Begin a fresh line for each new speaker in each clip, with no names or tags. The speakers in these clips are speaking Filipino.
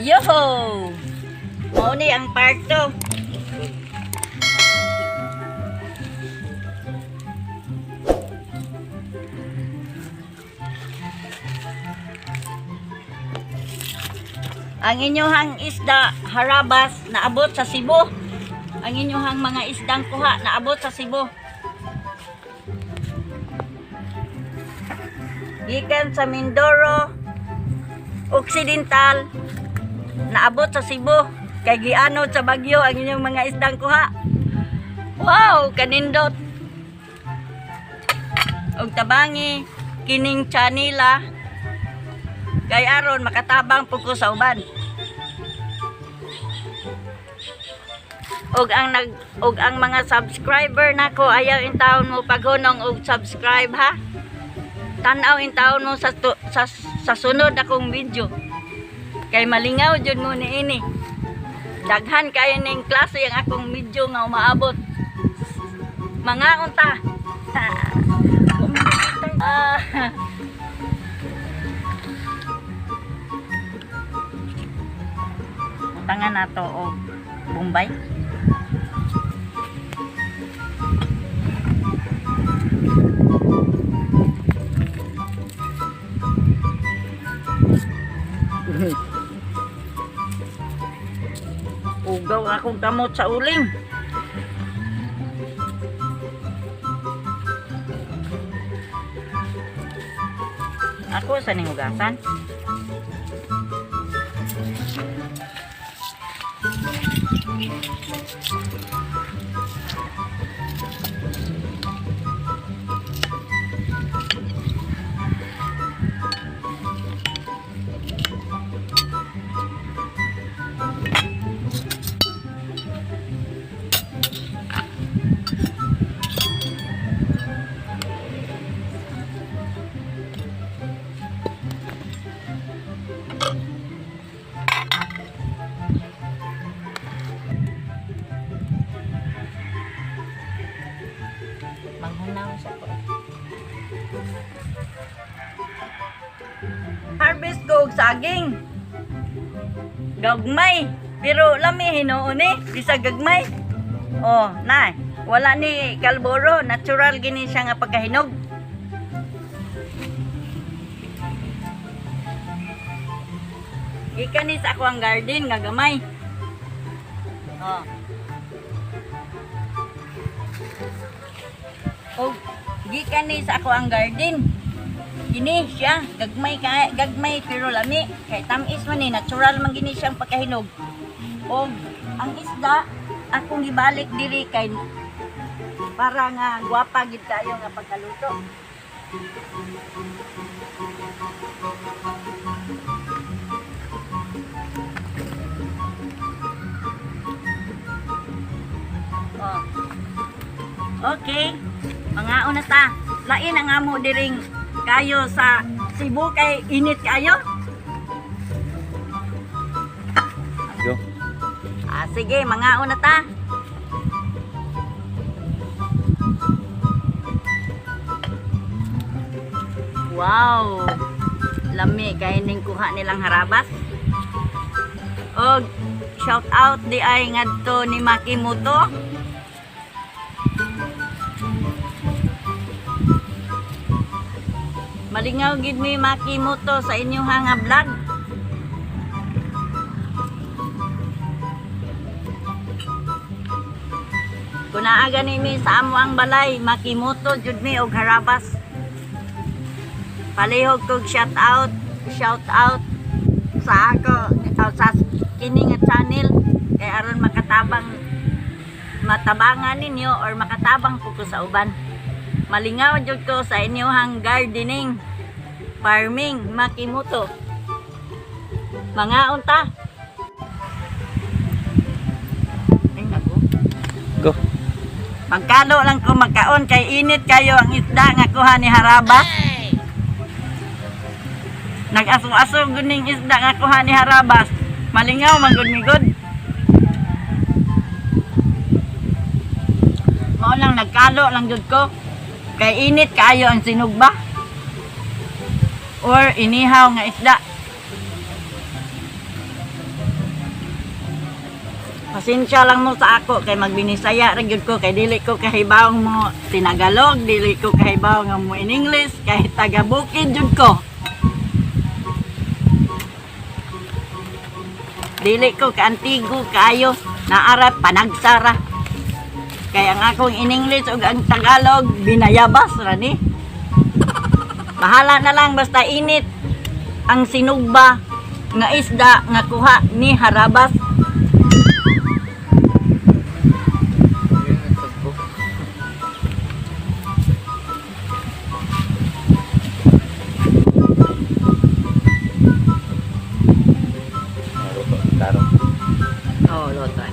Yoho! Mao ni ang part 2. Ang inyuhang isda harabas naabot sa Cebu. Ang inyuhang mga isdang kuha naabot sa Cebu. Gikan sa Mindoro Occidental naabot sa Cebu kay gianod sa Bagyo ang inyong mga isdang kuha. Wow, kanindot. Og tabangi kining chanila kay aron makatabang pug ko sa uban. Og ang nag og ang mga subscriber nako ayaw in taon mo paghunong og subscribe ha. Tanaw in taon mo sa sa, sa sunod akong video. Kay malingaw jud mo ni ini. Daghan kayo ning klase ang akong video nga umaabot. Mga unta. Ah. Tangan nato og Bombay. Ugaw akong kamot sa uling. Ako sa ning hugasan. Manghunaw Harvest ko og saging. Gagmay. Pero lami hinuon ni, bisa gagmay. Oh, na. Wala ni kalboro, natural gini siya nga pagkahinog. Gikan ni sa ako ang garden nga gamay. Oh. Og gikan ni sa ako ang garden. Gini siya, gagmay ka, gagmay pero lami. Kay tamis man ni natural man gini siyang pagkahinog. Og ang isda akong gibalik diri kay para nga gwapa gid kayo nga pagkaluto. Oh. Okay. Mga una ta. Lain ang amo diring kayo sa Cebu kay init kayo.
Go.
Ah, sige, mga una ta. Wow. Lami kay ning kuha nilang harabas. Og shout out di ay ngadto ni Makimoto. Malingaw gid mi Makimoto sa inyong hanga vlog. Kung naaga ni mi sa amo ang balay, Makimoto jud mi og harabas. Palihog kog shout out, shout out sa ako sa kini nga channel kay aron makatabang matabangan ninyo or makatabang ko sa uban. Malingaw jud ko sa inyohang gardening, farming, Makimoto. Mga unta.
Go.
Magkano lang ko magkaon kay init kayo ang isda nga kuha ni Harabas. Nag-aso-aso guning isda nga kuha ni Harabas. Malingaw man gud mi gud. Mao lang nagkalo lang jud ko. Kay init kaayo ang sinugba or inihaw nga isda. Pasensya lang mo sa ako kay magbinisaya ra gyud ko kay dili ko kahibaw mo tinagalog, dili ko kahibaw nga mo in English kay taga Bukid jud ko. Dili ko kaantigo kaayo naarap panagsara. Kaya ang akong in English ug ang Tagalog binayabas ra ni. Eh. Bahala na lang basta init ang sinugba nga isda nga kuha ni harabas. Oh, lotoy.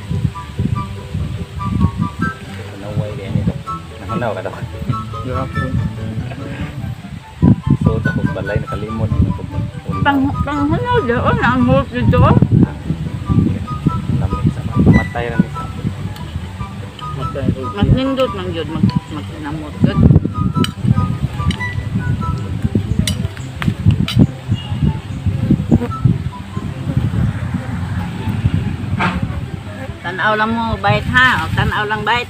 Naway kaya nito. Nakanaw ka daw.
Gapon.
So, tapos balay, nakalimot.
Pang panghanaw doon ang host dito.
Lamig sa mga pamatay lang
ko.
Magnindot man yun, mag, magnamot yun. Tanaw lang mo, bait ha. O, tanaw lang bait.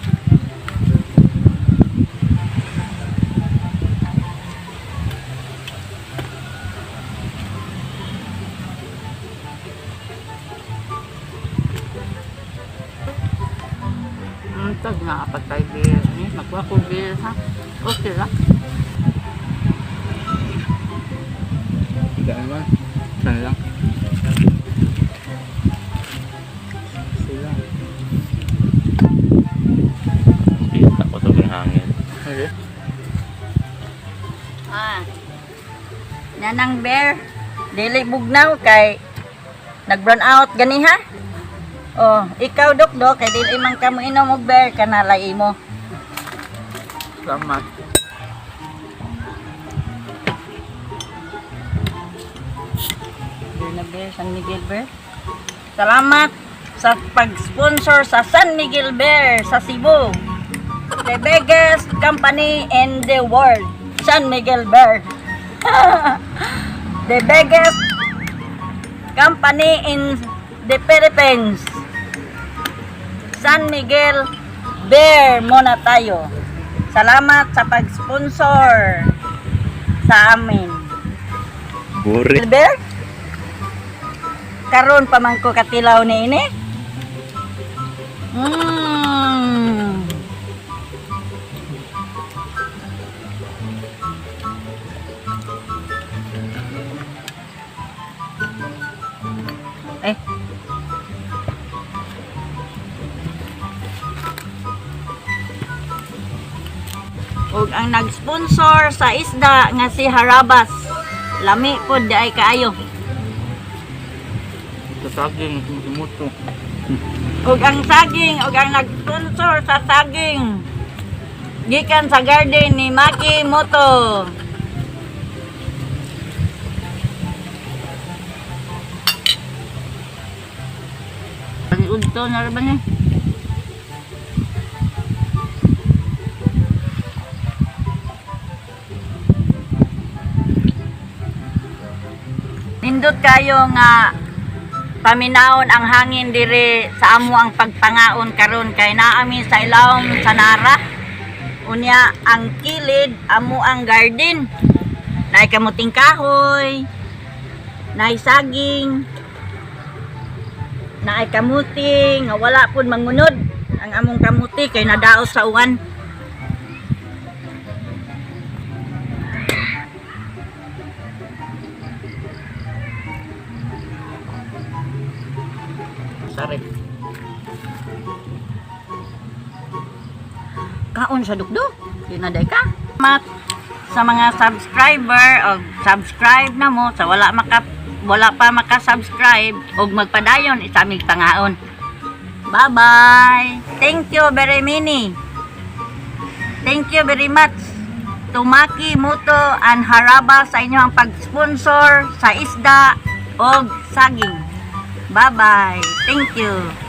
Tag na kapag tayo beer. Eh, magwa ko beer ha. Okay lang.
Tidak naman. Sana lang. Sila.
Kita ko sa hangin.
Okay.
Ah. Nanang bear, dili bugnaw kay nag-brown out gani ha? Oh, ikaw dok dok kay dili man ka mo inom og bear kanalay imo.
Salamat.
Bear na bear, San Miguel Bear. Salamat sa pag-sponsor sa San Miguel Bear sa Cebu. The biggest company in the world, San Miguel Bear. the biggest company in the Philippines. San Miguel Bear muna tayo. Salamat sa pag-sponsor sa amin.
Buri.
Albert? Karon pa man ko katilaw ni ini. Mm. Ang nag-sponsor sa isda nga si Harabas. Lami pod di ay kaayo.
Sa saging, muto.
ug ang saging ug ang nag-sponsor sa saging gikan sa garden ni Maki Moto Ang udto na ba niya? Nindot kayo nga paminaon ang hangin dire sa amo ang pagpangaon karon. Kay naami sa ilawom sa nara unya ang kilid amo ang garden. Naay kamuting kahoy. Naay saging. Naay kamuti nga wala pud mangunod ang among kamuti kay nadaos sa uwan Sorry. Kaon sa dukdok. Di na day ka. Mat sa mga subscriber o subscribe na mo sa wala maka wala pa maka-subscribe og magpadayon isamig pangaon. Bye-bye. Thank you very many. Thank you very much. Tumaki Muto and Haraba sa inyong pag-sponsor sa isda o saging. Bye-bye. Thank you.